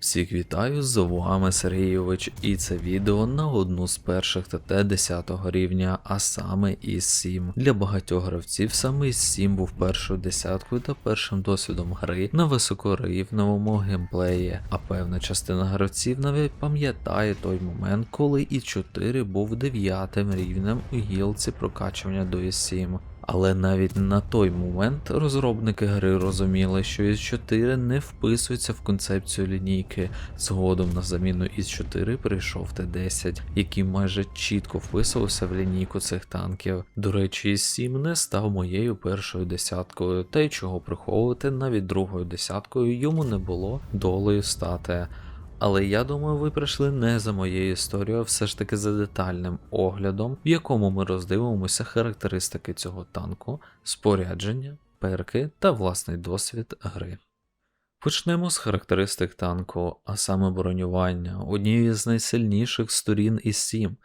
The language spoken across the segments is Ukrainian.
Всіх вітаю, з вами Сергійович, і це відео на одну з перших ТТ 10 рівня, а саме із 7. Для багатьох гравців саме із 7 був першою десяткою та першим досвідом гри на високорівневому геймплеї, а певна частина гравців навіть пам'ятає той момент, коли і 4 був дев'ятим рівнем у гілці прокачування до із 7. Але навіть на той момент розробники гри розуміли, що із 4 не вписується в концепцію лінійки. Згодом на заміну із 4 прийшов Т10, який майже чітко вписувався в лінійку цих танків. До речі, із 7 не став моєю першою десяткою, та й чого приховувати, навіть другою десяткою йому не було долею стати. Але я думаю, ви прийшли не за моєю історією, а все ж таки за детальним оглядом, в якому ми роздивимося характеристики цього танку, спорядження, перки та власний досвід гри. Почнемо з характеристик танку, а саме бронювання, однієї з найсильніших сторін із 7.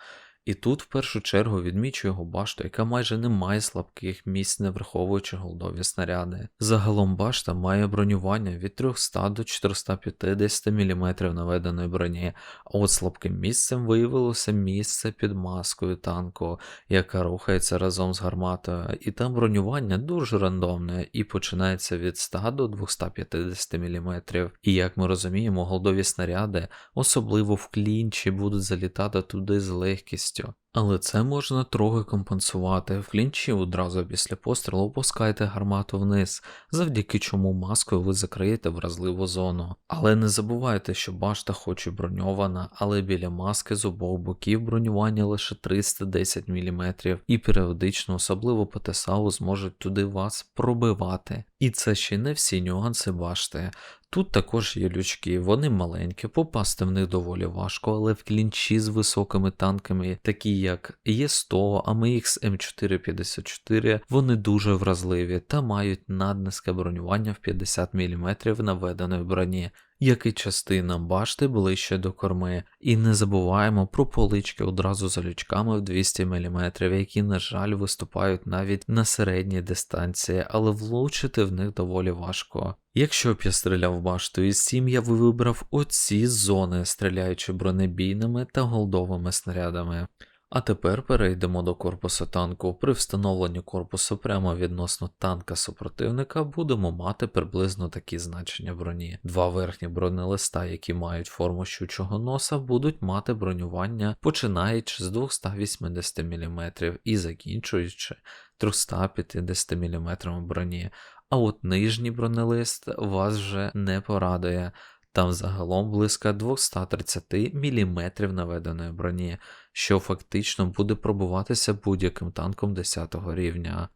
І тут в першу чергу відмічу його башту, яка майже не має слабких місць, не враховуючи голдові снаряди. Загалом башта має бронювання від 300 до 450 мм наведеної броні, а от слабким місцем виявилося місце під маскою танку, яка рухається разом з гарматою, і там бронювання дуже рандомне і починається від 100 до 250 мм. І як ми розуміємо, голдові снаряди, особливо в клінчі, будуть залітати туди з легкістю. Але це можна трохи компенсувати. В клінчі одразу після пострілу опускайте гармату вниз, завдяки чому маскою ви закриєте вразливу зону. Але не забувайте, що башта хоч і броньована, але біля маски з обох боків бронювання лише 310 мм, і періодично, особливо по ТСАУ, зможуть туди вас пробивати. І це ще не всі нюанси башти. Тут також є лючки, вони маленькі, попасти в них доволі важко, але в клінчі з високими танками, такі як Є100, АМХ М454, вони дуже вразливі та мають наднизьке бронювання в 50 мм наведеної броні. Як і частина башти ближче до корми, і не забуваємо про полички одразу за лючками в 200 мм, які, на жаль, виступають навіть на середній дистанції, але влучити в них доволі важко. Якщо б я стріляв башту із 7, я би вибрав оці зони, стріляючи бронебійними та голдовими снарядами. А тепер перейдемо до корпусу танку. При встановленні корпусу прямо відносно танка супротивника будемо мати приблизно такі значення броні. Два верхні бронелиста, які мають форму щучого носа, будуть мати бронювання починаючи з 280 мм і закінчуючи 350 мм броні. А от нижній бронелист вас вже не порадує. Там загалом близько 230 мм наведеної броні, що фактично буде пробуватися будь-яким танком 10 рівня.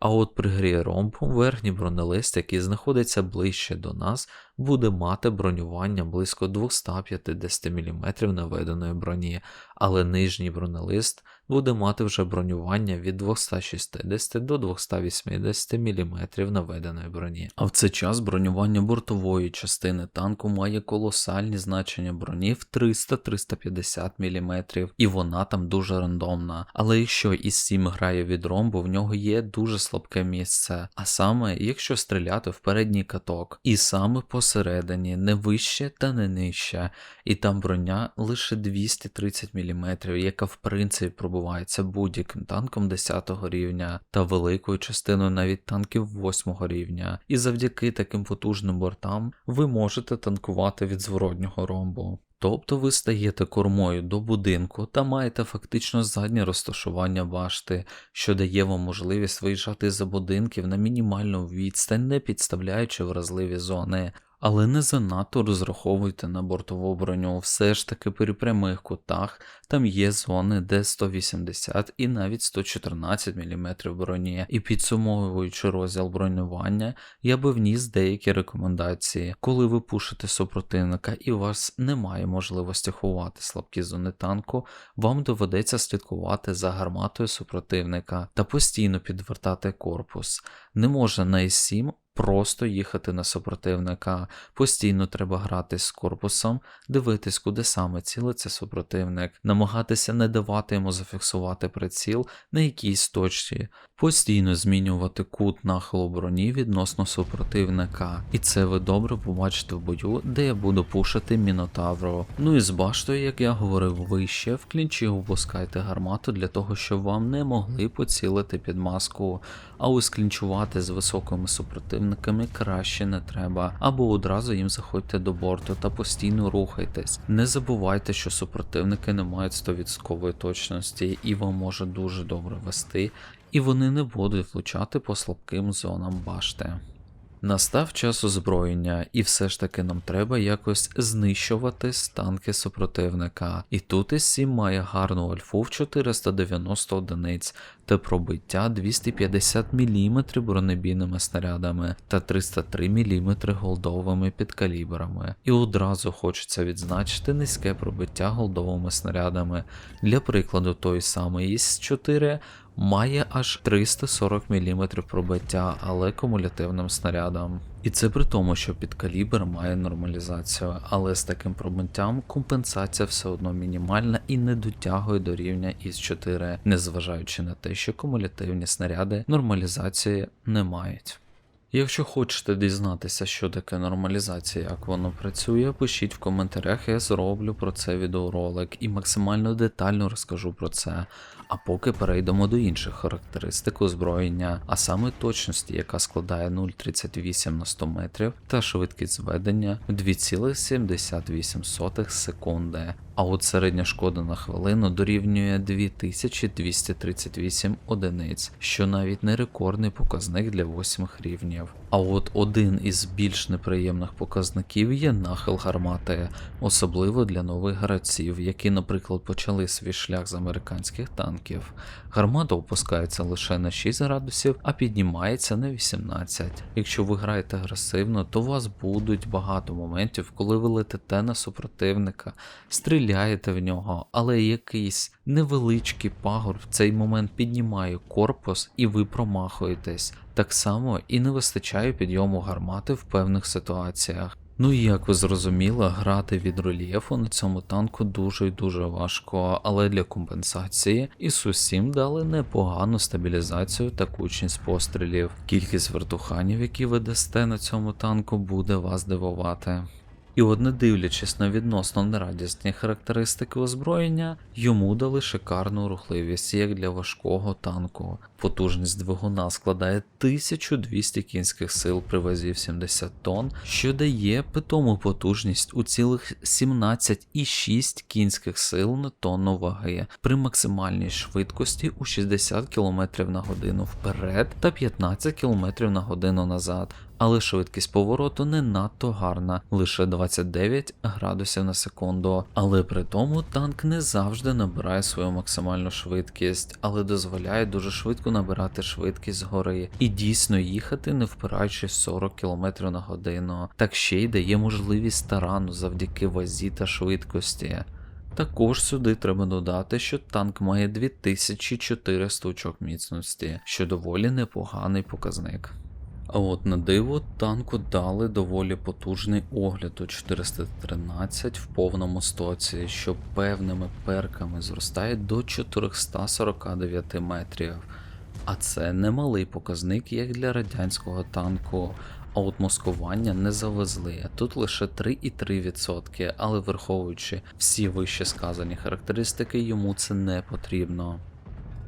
А от при грі ромбом верхній бронелист, який знаходиться ближче до нас, буде мати бронювання близько 250 мм наведеної броні, але нижній бронелист буде мати вже бронювання від 260 до 280 мм наведеної броні. А в цей час бронювання бортової частини танку має колосальні значення броні в 300-350 мм, і вона там дуже рандомна. Але якщо із 7 грає від ромбу, в нього є дуже слабке місце, а саме якщо стріляти в передній каток, і саме посередині, не вище та не нижче, і там броня лише 230 мм, яка в принципі пробувається будь-яким танком 10 рівня та великою частиною навіть танків 8 рівня. І завдяки таким потужним бортам ви можете танкувати від зворотнього ромбу. Тобто ви стаєте кормою до будинку та маєте фактично заднє розташування башти, що дає вам можливість виїжджати за будинків на мінімальну відстань, не підставляючи вразливі зони. Але не занадто розраховуйте на бортову броню, все ж таки при прямих кутах там є зони, де 180 і навіть 114 мм броні, і підсумовуючи розділ бронювання, я би вніс деякі рекомендації, коли ви пушите супротивника і у вас немає можливості ховати слабкі зони танку, вам доведеться слідкувати за гарматою супротивника та постійно підвертати корпус. Не може на І7 просто їхати на супротивника. Постійно треба грати з корпусом, дивитись, куди саме цілиться супротивник, намагатися не давати йому зафіксувати приціл на якійсь точці, постійно змінювати кут нахилу броні відносно супротивника. І це ви добре побачите в бою, де я буду пушити Мінотавро. Ну і з баштою, як я говорив вище, в клінчі опускайте гармату для того, щоб вам не могли поцілити під маску, а ось клінчувати з високими супротивниками краще не треба, або одразу їм заходьте до борту та постійно рухайтесь. Не забувайте, що супротивники не мають 100% точності і вам може дуже добре вести, і вони не будуть влучати по слабким зонам башти. Настав час озброєння, і все ж таки нам треба якось знищувати станки супротивника. І тут С7 має гарну альфу в 490 одиниць та пробиття 250 мм бронебійними снарядами та 303 мм голдовими підкалібрами. І одразу хочеться відзначити низьке пробиття голдовими снарядами. Для прикладу, той самий Іс-4 має аж 340 мм пробиття, але кумулятивним снарядом. І це при тому, що підкалібр має нормалізацію, але з таким пробиттям компенсація все одно мінімальна і не дотягує до рівня із 4, незважаючи на те, що кумулятивні снаряди нормалізації не мають. Якщо хочете дізнатися, що таке нормалізація, як воно працює, пишіть в коментарях, я зроблю про це відеоролик і максимально детально розкажу про це. А поки перейдемо до інших характеристик озброєння, а саме точності, яка складає 0,38 на 100 метрів, та швидкість зведення в 2,78 секунди. А от середня шкода на хвилину дорівнює 2238 одиниць, що навіть не рекордний показник для 8 рівнів. А от один із більш неприємних показників є нахил гармати, особливо для нових гравців, які, наприклад, почали свій шлях з американських танків. Гармата опускається лише на 6 градусів, а піднімається на 18. Якщо ви граєте агресивно, то у вас будуть багато моментів, коли ви летите на супротивника, стріляєте в нього, але якийсь невеличкий пагор в цей момент піднімає корпус і ви промахуєтесь. Так само і не вистачає підйому гармати в певних ситуаціях. Ну і як ви зрозуміли, грати від рельєфу на цьому танку дуже і дуже важко, але для компенсації ІСУ-7 дали непогану стабілізацію та кучність пострілів. Кількість вертуханів, які ви дасте на цьому танку, буде вас дивувати. І от не дивлячись на відносно нерадісні характеристики озброєння, йому дали шикарну рухливість як для важкого танку. Потужність двигуна складає 1200 кінських сил при вазі 70 тонн, що дає питому потужність у цілих 17,6 кінських сил на тонну ваги при максимальній швидкості у 60 км на годину вперед та 15 км на годину назад. Але швидкість повороту не надто гарна, лише 29 градусів на секунду. Але при тому танк не завжди набирає свою максимальну швидкість, але дозволяє дуже швидко набирати швидкість згори і дійсно їхати, не впираючись 40 км на годину. Так ще й дає можливість тарану завдяки вазі та швидкості. Також сюди треба додати, що танк має 2400 очок міцності, що доволі непоганий показник. А от на диво танку дали доволі потужний огляд у 413 в повному стоці, що певними перками зростає до 449 метрів. А це немалий показник як для радянського танку. А от маскування не завезли. Тут лише 3,3%, але враховуючи всі вище сказані характеристики, йому це не потрібно.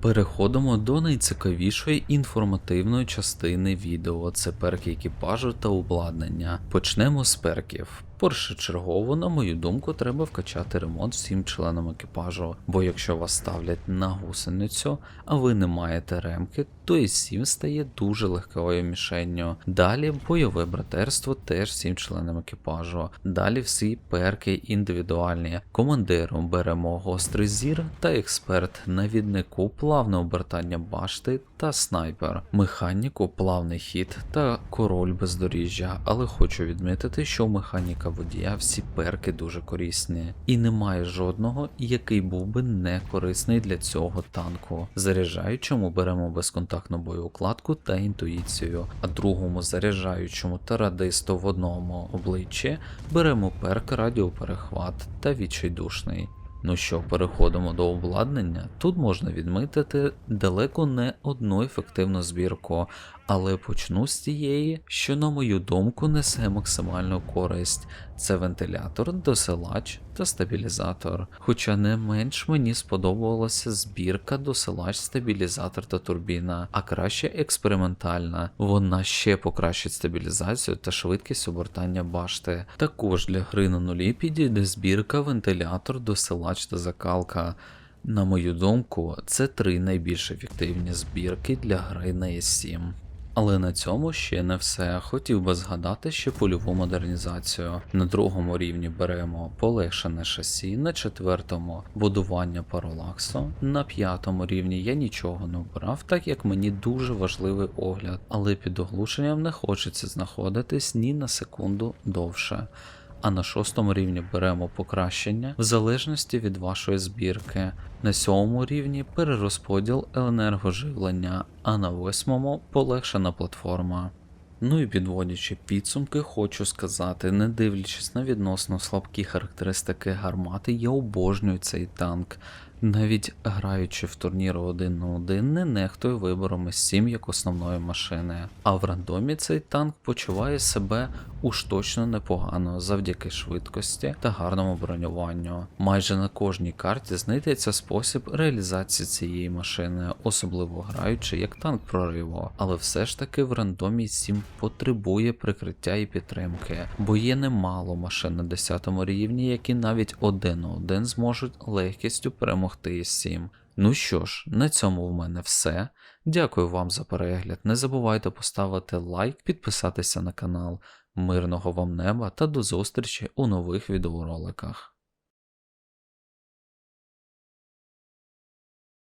Переходимо до найцікавішої інформативної частини відео це перки екіпажу та обладнання. Почнемо з перків. Першочергово, на мою думку, треба вкачати ремонт всім членам екіпажу, бо якщо вас ставлять на гусеницю, а ви не маєте ремки, то і 7 стає дуже легкою мішенню. Далі бойове братерство теж всім членам екіпажу. Далі всі перки індивідуальні. Командиром беремо гострий зір та експерт, навіднику плавне обертання башти та снайпер, механіку плавний хід та король бездоріжжя, але хочу відмітити, що у механіка водія всі перки дуже корисні, і немає жодного, який був би не корисний для цього танку. Заряджаючому беремо безконтактну боєукладку та інтуїцію, а другому заряджаючому та радисту в одному обличчі беремо перк радіоперехват та відчайдушний. Ну що, переходимо до обладнання. Тут можна відмітити далеко не одну ефективну збірку, але почну з тієї, що, на мою думку, несе максимальну користь. Це вентилятор, досилач та стабілізатор. Хоча не менш мені сподобалася збірка досилач, стабілізатор та турбіна, а краще експериментальна. Вона ще покращить стабілізацію та швидкість обертання башти. Також для гри на нулі підійде збірка, вентилятор, досилач та закалка. На мою думку, це три найбільш ефективні збірки для гри на S7. Але на цьому ще не все. Хотів би згадати ще польову модернізацію. На другому рівні беремо полегшене шасі, на четвертому будування паролаксу, На п'ятому рівні я нічого не обрав, так як мені дуже важливий огляд, але під оглушенням не хочеться знаходитись ні на секунду довше. А на шостому рівні беремо покращення в залежності від вашої збірки. На сьомому рівні перерозподіл енергоживлення, а на восьмому полегшена платформа. Ну і підводячи підсумки, хочу сказати, не дивлячись на відносно слабкі характеристики гармати, я обожнюю цей танк. Навіть граючи в турніри 1 на 1, не нехтую вибором С7 як основної машини. А в рандомі цей танк почуває себе уж точно непогано завдяки швидкості та гарному бронюванню. Майже на кожній карті знайдеться спосіб реалізації цієї машини, особливо граючи як танк прориву. Але все ж таки в рандомі 7 потребує прикриття і підтримки, бо є немало машин на 10 рівні, які навіть один на один зможуть легкістю перемогти С7. Ну що ж, на цьому в мене все. Дякую вам за перегляд. Не забувайте поставити лайк, підписатися на канал. Мирного вам неба та до зустрічі у нових відеороликах.